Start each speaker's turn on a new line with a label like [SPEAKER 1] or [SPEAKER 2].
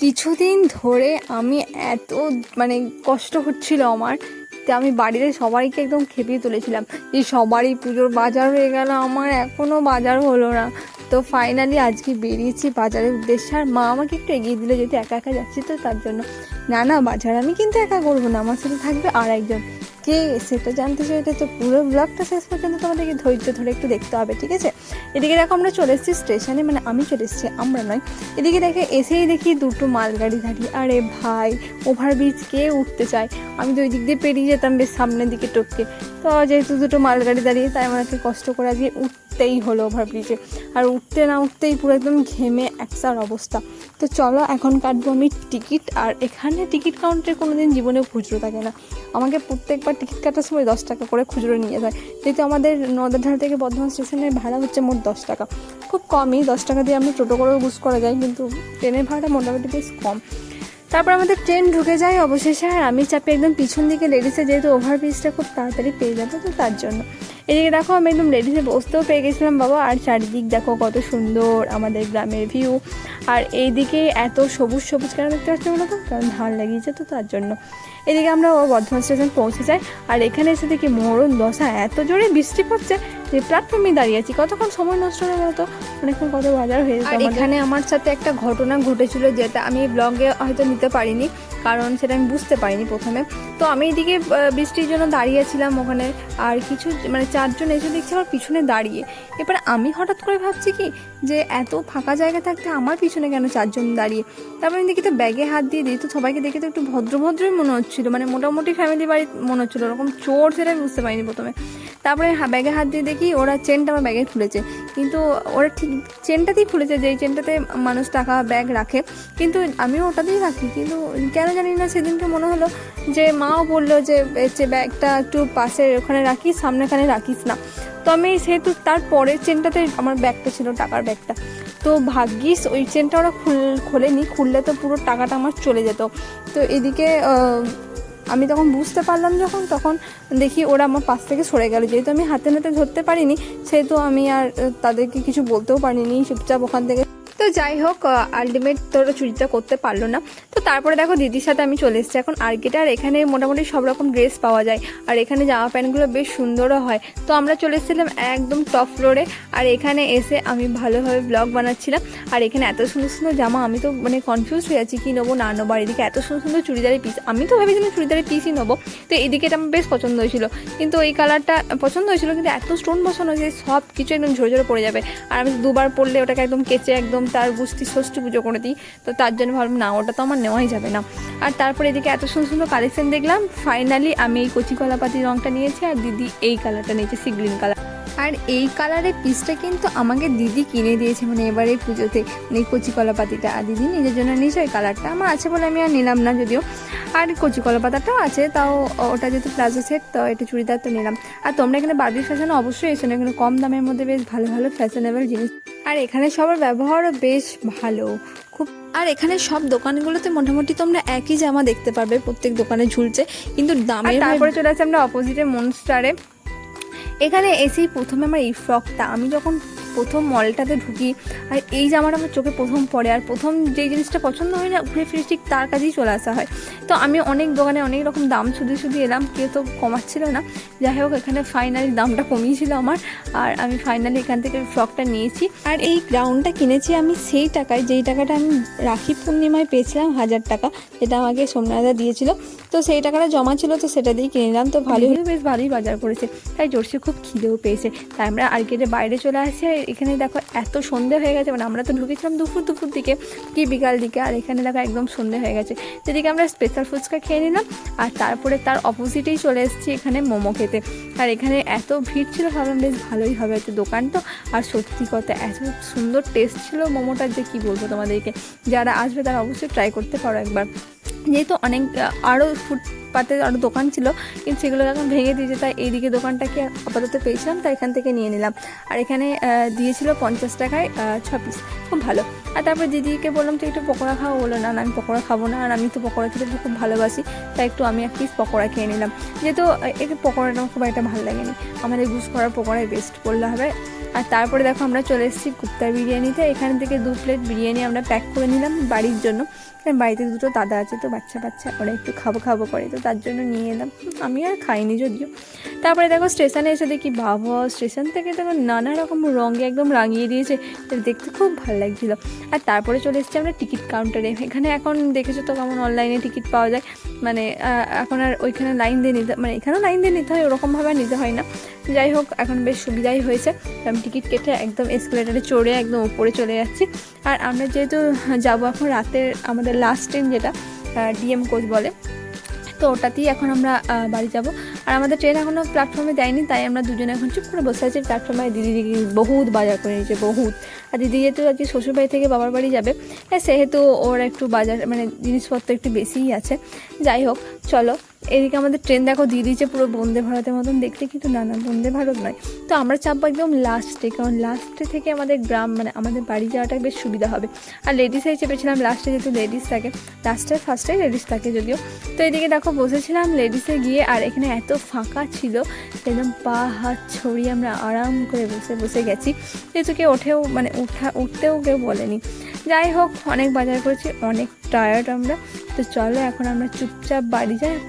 [SPEAKER 1] কিছুদিন ধরে আমি এত মানে কষ্ট হচ্ছিল আমার তো আমি বাড়িতে সবাইকে একদম খেপিয়ে তুলেছিলাম। যে সবারই পুজোর বাজার হয়ে গেল, আমার এখনও বাজার হলো না। তো ফাইনালি আজকে বেরিয়েছি বাজারের উদ্দেশ্যে আর মা আমাকে একটু এগিয়ে দিল, যেহেতু একা একা যাচ্ছি তো তার জন্য। না না, বাজার আমি কিন্তু একা করব না, আমার সাথে থাকবে আর একজন। কে সেটা জানতে চাইলে তো পুরো ব্লগটা শেষ পর্যন্ত তোমাদেরকে ধৈর্য ধরে একটু দেখতে হবে, ঠিক আছে? এদিকে দেখো আমরা চলে এসেছি স্টেশনে মানে আমি চলে এসেছি, আমরা নয়। এদিকে দেখে এসেই দেখি দুটো মালগাড়ি দাঁড়িয়ে। আরে ভাই ওভারব্রিজ কে উঠতে চায়? আমি তো ওই দিক দিয়ে পেরিয়ে যেতাম বেশ সামনের দিকে টপকে। তো যেহেতু দুটো মালগাড়ি দাঁড়িয়ে, তাই আমাকে কষ্ট করে আজকে উঠতেই হলো ওভারব্রিজে আর উঠতে না উঠতেই পুরো একদম ঘেমে একসার অবস্থা। তো চলো, এখন কাটবো আমি টিকিট, আর এখানে টিকিট কাউন্টারে কোনো দিন জীবনেও খুচরো থাকে না। আমাকে প্রত্যেকবার টিকিট কাটার সময় দশ টাকা করে খুচরো নিয়ে যায়। যেহেতু আমাদের নদারঢাল থেকে বর্ধমান স্টেশনের ভাড়া হচ্ছে মোট দশ টাকা। খুব কমই, দশ টাকা দিয়ে আমরা টোটো করেও বুঝ করা যায়, কিন্তু ট্রেনের ভাড়াটা মোটামুটি বেশ কম। তারপর আমাদের ট্রেন ঢুকে যায় অবশেষে, আর আমি চাপি একদম পিছন দিকে লেডিসে যেহেতু ওভারব্রিজটা খুব তাড়াতাড়ি পেয়ে যাব, তো তার জন্য। এদিকে দেখো আমি একদম লেডিসে বসতেও পেয়ে গেছিলাম বাবা। আর চারিদিক দেখো কত সুন্দর আমাদের গ্রামের ভিউ আর এইদিকে এত সবুজ সবুজ কেন দেখতে পাচ্ছি বলো তো? কারণ ধান লাগিয়েছে তো তার জন্য। এদিকে আমরা ও বর্ধমান স্টেশন পৌঁছে যাই। আর এখানে এসে দেখি মরণ দশা এত জোরে বৃষ্টি পড়ছে যে প্ল্যাটফর্মে দাঁড়িয়ে আছি। কতক্ষণ সময় নষ্ট হয়ে গেল তো? অনেকক্ষণ কত বাজার হয়ে যেত এখানে আমার সাথে একটা ঘটনা ঘটেছিল যেটা আমি ব্লগে হয়তো নিতে পারিনি। কারণ সেটা আমি বুঝতে পারিনি প্রথমে। তো আমি এদিকে বৃষ্টির জন্য দাঁড়িয়েছিলাম ওখানে, আর কিছু মানে চারজন এসে দেখছি আমার পিছনে দাঁড়িয়ে। এবার আমি হঠাৎ করে ভাবছি কি, যে এত ফাঁকা জায়গা থাকতে আমার পিছনে কেন চারজন দাঁড়িয়ে? তারপরে আমি দেখি তো ব্যাগে হাত দিয়ে দিই, তো সবাইকে দেখে তো একটু ভদ্রভদ্রই মনে হচ্ছিল মানে মোটামুটি ফ্যামিলি বাড়ি মনে হচ্ছিল, ওরকম চোর সেটা আমি বুঝতে পারিনি প্রথমে। তারপরে ব্যাগে হাত দিয়ে দেখি ওরা চেনটা আমার ব্যাগে খুলেছে, কিন্তু ওরা ঠিক চেনটাতেই খুলেছে, যেই চেনটাতে মানুষ টাকা, ব্যাগ রাখে। কিন্তু আমিও ওটাতেই রাখি কিন্তু কেন জানি না, সেদিনকে মনে হলো যে মাও বলল যে যে ব্যাগটা একটু পাশে ওখানে রাখিস, সামনেখানে রাখিস না। তো আমি সেহেতু তার পরের চেনটাতে আমার ব্যাগটা ছিল, টাকার ব্যাগটা। তো ভাগ্যিস ওই চেনটা ওরা খুল, খোলেনি, খুললে তো পুরো টাকাটা আমার চলে যেত। তো এদিকে আমি তখন বুঝতে পারলাম যখন, তখন দেখি ওরা আমার পাশ থেকে সরে গেল। যেহেতু আমি হাতে নাতে ধরতে পারিনি, সেহেতু আমি আর তাদেরকে কিছু বলতেও পারিনি। চুপচাপ ওখান থেকে তো যাই হোক আলটিমেট তোরা চুরিটা করতে পারল না। তো তারপরে দেখো দিদির সাথে আমি চলে এসেছি। এখন আর্কেটে আর এখানে মোটামুটি সব রকম ড্রেস পাওয়া যায়। আর এখানে জামা প্যান্টগুলো বেশ সুন্দরও হয়। তো আমরা চলে এসেছিলাম একদম টপ ফ্লোরে আর এখানে এসে আমি ভালোভাবে ব্লগ বানাচ্ছিলাম। আর এখানে এত সুন্দর সুন্দর জামা, আমি তো মানে কনফিউজ হয়ে আছি, কী নেব, না নেব? আর এদিকে এত সুন্দর সুন্দর চুড়িদারের পিস আমি তো ভেবেছিলাম চুড়িদারের পিসই নেব। তো এদিকে এটা আমার বেশ পছন্দ হয়েছিল। কিন্তু এই কালারটা পছন্দ হয়েছিল, কিন্তু এত স্টোন বসানো যে সব কিছু একদম ঝরে ঝরে পড়ে যাবে। আর আমি দুবার পরলে ওটাকে একদম কেচে একদম তার গুষ্টি ষষ্ঠী পুজো করে দিই, তো তার জন্য ভাবলাম, না, ওটা তো আমার নেওয়াই যাবে না। আর তারপরে এদিকে এত সুন্দর সুন্দর কালেকশন দেখলাম ফাইনালি আমি এই কচি কলাপাতি রঙটা নিয়েছি আর দিদি এই কালারটা নিয়েছে সি গ্রিন কালার আর এই কালারের পিসটা কিন্তু আমাকে দিদি কিনে দিয়েছে মানে এবারে পুজোতে, এই কচি কলাপাতিটা। আর দিদি নিজের জন্য নিয়েছে, ওই কালারটা আমার আছে বলে আমি আর নিলাম না যদিও। আর কচি কলাপাতাটাও আছে, তাও ওটা যেহেতু প্লাজো সেট তো এটা চুড়িদার তো নিলাম। আর তোমরা এখানে বার্বি ফ্যাশনে অবশ্যই এসো না, এখানে কম দামের মধ্যে বেশ ভালো ভালো ফ্যাশনেবল জিনিস আর এখানে সবার ব্যবহারও বেশ ভালো। খুব আর এখানে সব দোকানগুলোতে মোটামুটি তোমরা একই জামা দেখতে পারবে প্রত্যেক দোকানে ঝুলছে কিন্তু দামের তারপরে চলে আসছে আমরা অপোজিটে মনস্টারে এখানে এসেই প্রথমে আমার এই ফ্রকটা আমি যখন প্রথম মলটাতে ঢুকি। আর এই জামাটা আমার চোখে প্রথম পড়ে। আর প্রথম যেই জিনিসটা পছন্দ হয় না, ঘুরে ফিরে ঠিক তার কাছেই চলে আসা হয়। তো আমি অনেক দোকানে অনেক রকম দাম শুধু শুধু এলাম, কেউ তো কমাচ্ছিল না। যাই হোক, এখানে ফাইনালি দামটা কমিয়েছিল আমার। আর আমি ফাইনালি এখান থেকে ফ্রকটা নিয়েছি। আর এই গ্রাউন্ডটা কিনেছি আমি সেই টাকায়। যেই টাকাটা আমি রাখি পূর্ণিমায় পেয়েছিলাম হাজার টাকা যেটা আমাকে সোমনাথা দিয়েছিল। তো সেই টাকাটা জমা ছিল, তো সেটা দিয়ে কিনে নিলাম। তো ভালোই বেশ ভালোই বাজার করেছে। তাই জোরসে খুব খিদেও পেয়েছে। তাই আমরা আর্কেডে বাইরে চলে আসি আর এখানে দেখো এত সন্ধে হয়ে গেছে মানে আমরা তো ঢুকেছিলাম দুপুর দুপুর দিকে, কি বিকাল দিকে, আর এখানে দেখো একদম সন্ধে হয়ে গেছে। যেদিকে আমরা স্পেশাল ফুচকা খেয়ে নিলাম, আর তারপরে তার অপোজিটেই চলে এসেছি এখানে মোমো খেতে। আর এখানে এত ভিড় ছিল, ভাবলাম বেশ ভালোই হবে হয়তো দোকান তো। আর সত্যি কথা, এত সুন্দর টেস্ট ছিল মোমোটার, যে কী বলব তোমাদেরকে? যারা আসবে তারা অবশ্যই ট্রাই করতে পারো একবার। যেহেতু অনেক আরও ফুটপাতে আরও দোকান ছিল, কিন্তু সেগুলো এখন ভেঙে দিয়েছে, তাই এইদিকে দোকানটাকে আপাতত পেয়েছিলাম, তাই এখান থেকে নিয়ে নিলাম। আর এখানে দিয়েছিল পঞ্চাশ টাকায় ছ পিস খুব ভালো। আর তারপর দিদিকে বললাম, তুই একটু পকোড়া খাও বলো না আমি পকোড়া খাব না। আর আমি তো পকোড়া খেতে খুব ভালোবাসি, তাই একটু আমি এক পিস পকোড়া খেয়ে নিলাম। যেহেতু একটু পকোড়াটা আমার খুব একটা ভালো লাগেনি। আমাদের গুস করার পকোড়াই বেস্ট করলে হবে। আর তারপরে দেখো আমরা চলে এসেছি কুপ্তার বিরিয়ানিতে। এখান থেকে দু প্লেট বিরিয়ানি আমরা প্যাক করে নিলাম বাড়ির জন্য। কারণ বাড়িতে দুটো দাদা আছে তো বাচ্চা বাচ্চা, ওরা একটু খাব খাব করে, তো তার জন্য নিয়ে এলাম। আমি আর খাইনি যদিও। তারপরে দেখো স্টেশনে এসে দেখি, বাবা, স্টেশন থেকে দেখো নানা রকম রঙে একদম রাঙিয়ে দিয়েছে। দেখতে খুব ভালো লাগছিল। আর তারপরে চলে এসেছি আমরা টিকিট কাউন্টারে এখানে এখন দেখেছ তো কেমন অনলাইনে টিকিট পাওয়া যায়। মানে এখন আর ওইখানে লাইন দিয়ে নিতে মানে এখানেও লাইন দিয়ে নিতে হয় ওরকমভাবে আর নিতে হয় না। যাই হোক, এখন বেশ সুবিধাই হয়েছে। আমি টিকিট কেটে একদম এসকেলেটারে চড়ে একদম উপরে চলে যাচ্ছি। আর আমরা যেহেতু যাব এখন রাতের আমাদের লাস্ট ট্রেন যেটা ডিএম কোচ বলে, তো ওটাতেই এখন আমরা বাড়ি যাব। আর আমাদের ট্রেন এখনও প্ল্যাটফর্মে দেয়নি, তাই আমরা দুজনে এখন চুপ করে বসে আছি। প্ল্যাটফর্মে দিদি দিদি বহুত বাজার করে নিয়েছে, বহুত। আর দিদি যেহেতু আজকে শ্বশুরবাড়ি থেকে বাবার বাড়ি যাবে হ্যাঁ সেহেতু ওর একটু বাজার মানে জিনিসপত্র একটু বেশিই আছে। যাই হোক, চলো এদিকে আমাদের ট্রেন দেখো দিয়ে দিয়েছে পুরো বন্দে ভারতের মতন। দেখতে কিন্তু না না, বন্দে ভারত নয়। তো আমরা চাপবো একদম লাস্টে কারণ লাস্টে থেকে আমাদের গ্রাম মানে আমাদের বাড়ি যাওয়াটা বেশ সুবিধা হবে। আর লেডিসেই চেপেছিলাম লাস্টে যেহেতু লেডিস থাকে লাস্টে ফার্স্টে লেডিস থাকে যদিও। তো এদিকে দেখো বসেছিলাম লেডিসে গিয়ে, আর এখানে এত ফাঁকা ছিল, একদম পা, হাত ছড়িয়ে আমরা আরাম করে বসে বসে গেছি। যেহেতু কেউ ওঠেও মানে উঠা উঠতেও কেউ বলেনি। যাই হোক, অনেক বাজার করেছি, অনেক টায়ার্ড আমরা। তো চলো এখন আমরা চুপচাপ বাড়ি যাই।